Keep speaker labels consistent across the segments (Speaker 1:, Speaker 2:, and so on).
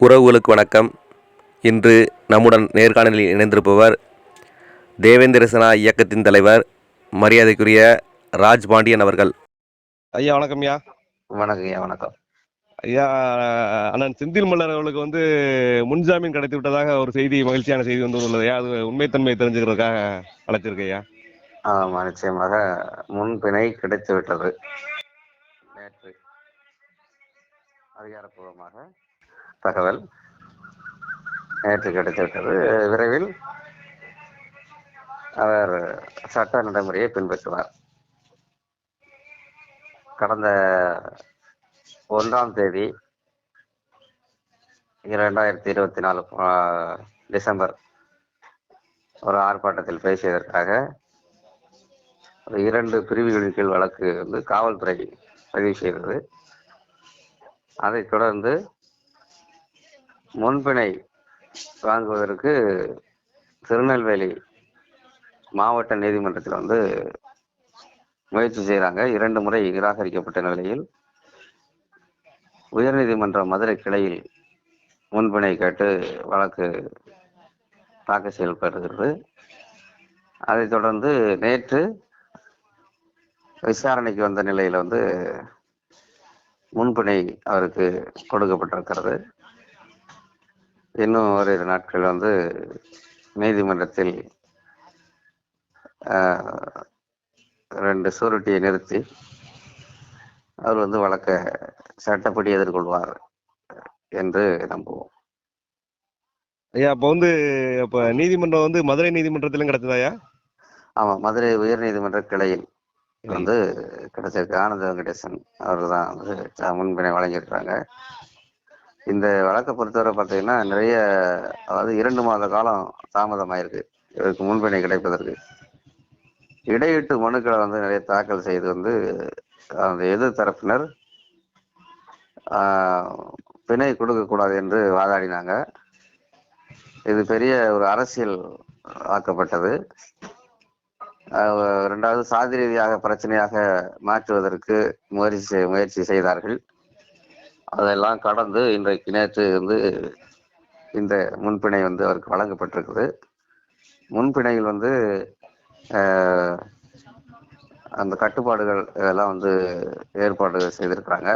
Speaker 1: உறவுகளுக்கு வணக்கம். இன்று நம்முடன் நேர்காணலில் இணைந்திருப்பவர் தேவேந்திர சேனா இயக்கத்தின் தலைவர் மரியாதைக்குரிய ராஜ் பாண்டியன் அவர்கள்.
Speaker 2: ஐயா வணக்கம் ஐயா.
Speaker 3: வணக்கம் ஐயா வணக்கம்.
Speaker 2: ஐயா அண்ணன் செந்தில் மல்லர் அவர்களுக்கு வந்து முன்ஜாமீன் கிடைத்து விட்டதாக ஒரு செய்தி மகிழ்ச்சியான செய்தி வந்து உள்ளது ஐயா. அது உண்மைத்தன்மை தெரிஞ்சுக்கிறதுக்காக அழைச்சிருக்கேன் ஐயா.
Speaker 3: ஆமா நிச்சயமாக முன்பிணை கிடைத்து விட்டது நேற்று அதிகாரப்பூர்வமாக. தகவல். நேற்று கிடைத்திருக்கிறது. விரைவில் அவர் சட்ட நடைமுறையை பின்பற்றுவார். கடந்த ஒன்றாம் தேதி இரண்டாயிரத்தி இருபத்தி நாலு டிசம்பர் ஒரு ஆர்ப்பாட்டத்தில் பேசியதற்காக ஒரு இரண்டு பிரிவுகளின் கீழ் வழக்கு வந்து காவல்துறை பதிவு செய்தது. அதைத் தொடர்ந்து முன்பிணை வாங்குவதற்கு திருநெல்வேலி மாவட்ட நீதிமன்றத்தில் வந்து முயற்சி செய்கிறாங்க இரண்டு முறை நிராகரிக்கப்பட்ட நிலையில் உயர்நீதிமன்ற மதுரை கிளையில் முன்பிணை கேட்டு வழக்கு தாக்கல் செய்யப்படுகிறது அதைத் தொடர்ந்து நேற்று விசாரணைக்கு வந்த நிலையில் வந்து முன்பிணை அவருக்கு கொடுக்கப்பட்டிருக்கிறது. இன்னும் ஓரிரு நாட்கள் வந்து நீதிமன்றத்தில் ரெண்டு சூரிட்டியை நிறுத்தி அவர் வந்து வழக்க சட்டப்படி எதிர்கொள்வார் என்று நம்புவோம்.
Speaker 2: ஐயா இப்போ வந்து இப்போ நீதிமன்றம் வந்து மதுரை நீதிமன்றத்திலும் கிடைச்சதா ஐயா?
Speaker 3: ஆமா மதுரை உயர்நீதிமன்ற கிளையில் வந்து கிடைச்சிருக்கு. ஆனந்த வெங்கடேசன் அவர் தான் வந்து முன்பினை வழங்கியிருக்கிறாங்க. இந்த வழக்கை பொறுத்தவரை பார்த்தீங்கன்னா நிறைய அதாவது இரண்டு மாத காலம் தாமதமாயிருக்கு. இதற்கு முன்பினை கிடைப்பதற்கு. இடையீட்டு மனுக்களை வந்து நிறைய தாக்கல் செய்து வந்து அந்த எதிர் தரப்பினர் பிணை கொடுக்கக்கூடாது என்று வாதாடினாங்க. இது பெரிய ஒரு அரசியல் ஆக்கப்பட்டது. ரெண்டாவது சாதி ரீதியாக பிரச்சனையாக மாற்றுவதற்கு முயற்சி செய்- முயற்சி செய்தார்கள். அதெல்லாம் கடந்து இன்றைக்கு நேற்று வந்து இந்த முன்பிணை வந்து அவருக்கு வழங்கப்பட்டிருக்குது. முன்பிணையில் வந்து அந்த கட்டுப்பாடுகள் இதெல்லாம் வந்து ஏற்பாடு செய்திருக்கிறாங்க.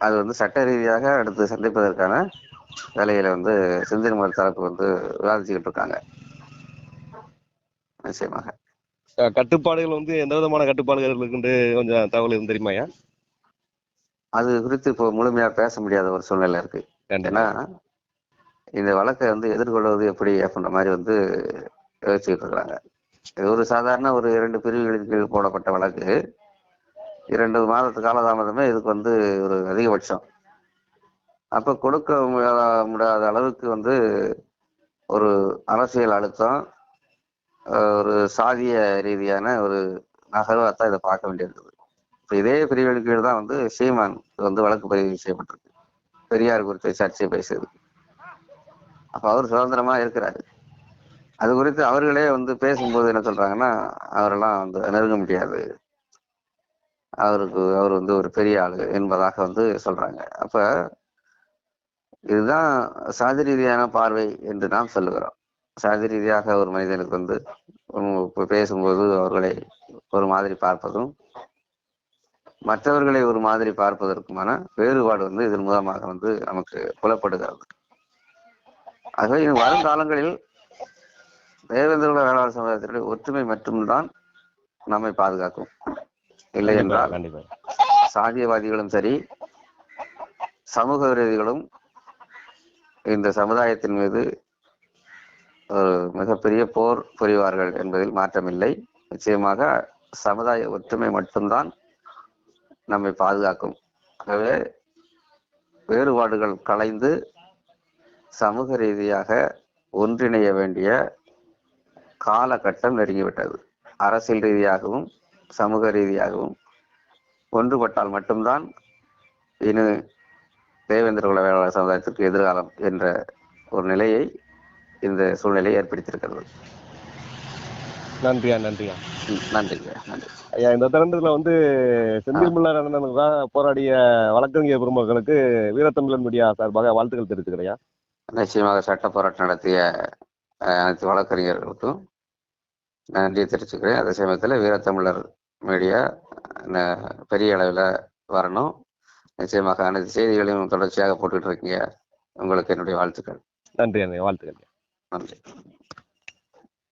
Speaker 3: அது வந்து சட்ட ரீதியாக அடுத்து சந்திப்பதற்கான வேலைகளை வந்து செந்தில் தரப்பு வந்து விவாதிச்சுக்கிட்டு இருக்காங்க. நிச்சயமாக.
Speaker 2: கட்டுப்பாடுகள் வந்து எந்த விதமான கட்டுப்பாடுகள் இருக்குன்னு கொஞ்சம் தகவல் எதுவும் தெரியுமாயா
Speaker 3: அது குறித்து இப்போ முழுமையா பேச முடியாத ஒரு சூழ்நிலை இருக்கு. ஏன்னா இந்த வழக்கை வந்து எதிர்கொள்வது எப்படி அப்படின்ற மாதிரி வந்து யோசிச்சுட்டு இருக்காங்க இது ஒரு சாதாரண ஒரு இரண்டு பிரிவுகளின் கீழ் போடப்பட்ட வழக்கு. இரண்டு மாதத்து காலதாமதமே இதுக்கு வந்து ஒரு அதிகபட்சம். அப்ப கொடுக்க முடியாத அளவுக்கு வந்து ஒரு அரசியல் அழுத்தம் ஒரு சாதிய ரீதியான ஒரு நகர்வாத்தான் இதை பார்க்க வேண்டியிருக்குது இதே பிரிவுகளின் கீழ் தான் வந்து சீமான் வந்து வழக்கு பதிவு செய்யப்பட்டிருக்கு. பெரியார் குறித்து சர்ச்சை பேசுது அப்ப அவர் சுதந்திரமா இருக்கிறாரு. அது குறித்து அவர்களே வந்து பேசும்போது என்ன சொல்றாங்கன்னா அவரெல்லாம் வந்து நெருங்க முடியாது. அவருக்கு அவர் வந்து ஒரு பெரிய ஆளு என்பதாக வந்து சொல்றாங்க. அப்ப இதுதான் சாதி ரீதியான பார்வை என்று நாம் சொல்லுகிறோம். சாதி ரீதியாக ஒரு மனிதனுக்கு வந்து பேசும்போது அவர்களை ஒரு மாதிரி பார்ப்பதும் மற்றவர்களை ஒரு மாதிரி பார்ப்பதற்குமான வேறுபாடு வந்து இதன் மூலமாக வந்து நமக்கு புலப்படுகிறது. ஆகவே இனி வருங்காலங்களில் தேவேந்திர வேளாண் சமுதாயத்தினுடைய ஒற்றுமை மட்டும்தான் நம்மை பாதுகாக்கும். இல்லை என்றால் சாதியவாதிகளும் சரி சமூக விரோதிகளும் இந்த சமுதாயத்தின் மீது ஒரு மிகப்பெரிய போர் புரிவார்கள் என்பதில் மாற்றமில்லை. நிச்சயமாக சமுதாய ஒற்றுமை மட்டும்தான் நம்மை பாதுகாக்கும். ஆகவே வேறுபாடுகள் கலைந்து சமூக ரீதியாக ஒன்றிணைய வேண்டிய காலகட்டம் நெருங்கிவிட்டது. அரசியல் ரீதியாகவும் சமூக ரீதியாகவும் ஒன்றுபட்டால் மட்டும்தான் இனி தேவேந்திர குல வேளாளர் சமுதாயத்திற்கு எதிர்காலம் என்ற ஒரு நிலையை இந்த சூழ்நிலை ஏற்படுத்தியிருக்கிறது.
Speaker 2: நன்றியா நன்றியா?
Speaker 3: ம், நன்றிங்க நன்றி.
Speaker 2: ஐயா இந்த தருணத்துல வந்து செந்தில் அண்ணனுக்காக போராடிய வழக்கறிஞர் பெருமக்களுக்கு வீரத்தமிழன் மீடியா சார்பாக வாழ்த்துக்கள் தெரிவிச்சுக்கிறேன்
Speaker 3: நிச்சயமாக சட்ட போராட்டம் நடத்திய அனைத்து வழக்கறிஞர்களுக்கும் நன்றி தெரிவிச்சுக்கிறேன். அதே சமயத்தில் வீரத்தமிழர் மீடியா பெரிய அளவில் வரணும். நிச்சயமாக அனைத்து செய்திகளையும் தொடர்ச்சியாக போட்டுட்டு இருக்கீங்க. உங்களுக்கு என்னுடைய வாழ்த்துக்கள்.
Speaker 2: நன்றி அண்ணே வாழ்த்துக்கள்
Speaker 3: நன்றி.